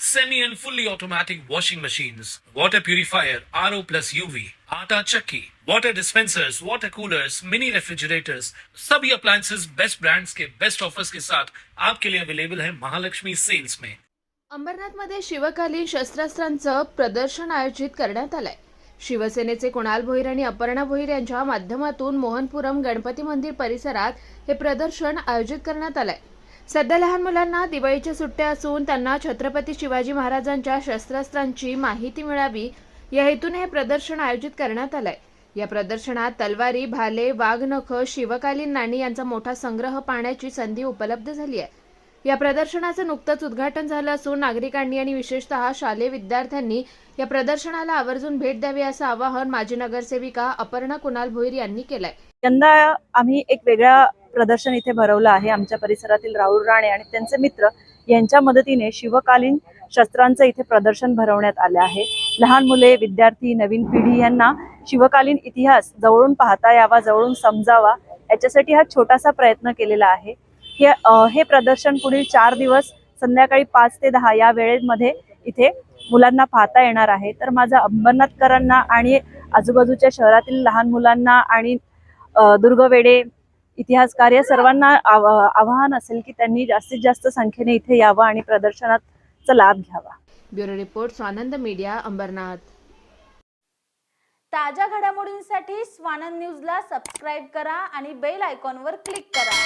semi and fully automatic washing machines, water purifier, RO plus UV, आटा चक्की, water dispensers, water coolers, mini refrigerators, सभी appliances best brands के best offers के साथ आपके लिए अवेलेबल है महालक्ष्मी सेल्स में अंबरनाथमध्ये शिवकालीन शस्त्रास्त्रांचं प्रदर्शन आयोजित करण्यात आलंय. शिवसेनेचे कुणाल भोईर आणि अपर्णा भोईर यांच्या माध्यमातून मोहनपुरम गणपती मंदिर परिसरात हे प्रदर्शन आयोजित करण्यात आलंय. सध्या लहान मुलांना दिवाळीच्या सुट्ट्या असून त्यांना छत्रपती शिवाजी महाराजांच्या शस्त्रास्त्रांची माहिती मिळावी या हेतूने हे प्रदर्शन आयोजित करण्यात आलंय. या प्रदर्शनात तलवारी भाले वाघनख शिवकालीन नाणी यांचा मोठा संग्रह पाहण्याची संधी उपलब्ध झाली आहे. या प्रदर्शनाचं नुकतंच उद्घाटन झालं असून नागरिकांनी आणि विशेषतः शालेय विद्यार्थ्यांनी या प्रदर्शनाला आवर्जून भेट द्यावी असं आवाहन माजी नगरसेविका अपर्णा कुणाल भोईर यांनी केलंय. यंदा आम्ही एक वेगळ्या प्रदर्शन इथे भरवलं आहे. आमच्या परिसरातील राहुल राणे आणि त्यांचे मित्र यांच्या मदतीने शिवकालीन शस्त्रांचं इथे प्रदर्शन भरवण्यात आलं आहे. लहान मुले विद्यार्थी नवीन पिढी यांना शिवकालीन इतिहास जवळून पाहता यावा जवळून समजावा याच्यासाठी हा छोटासा प्रयत्न केलेला आहे. हे हे प्रदर्शन पुढील चार दिवस संध्याकाळी पाच ते दहा या वेळेमध्ये इथे मुलांना पाहता येणार आहे. तर माझा अंबरनाथकरांना आणि आजूबाजूच्या शहरातील लहान मुलांना आणि दुर्गवेडे इतिहासकार या सर्वांना आव- आवाहन असेल की त्यांनी जास्तीत जास्त संख्येने इथे यावं आणि प्रदर्शनाचा लाभ घ्यावा. Bureau report Swanand media Ambernath. ताज्या घडामोडींसाठी स्वानंद न्यूजला सबस्क्राईब करा आणि बेल आयकॉनवर क्लिक करा.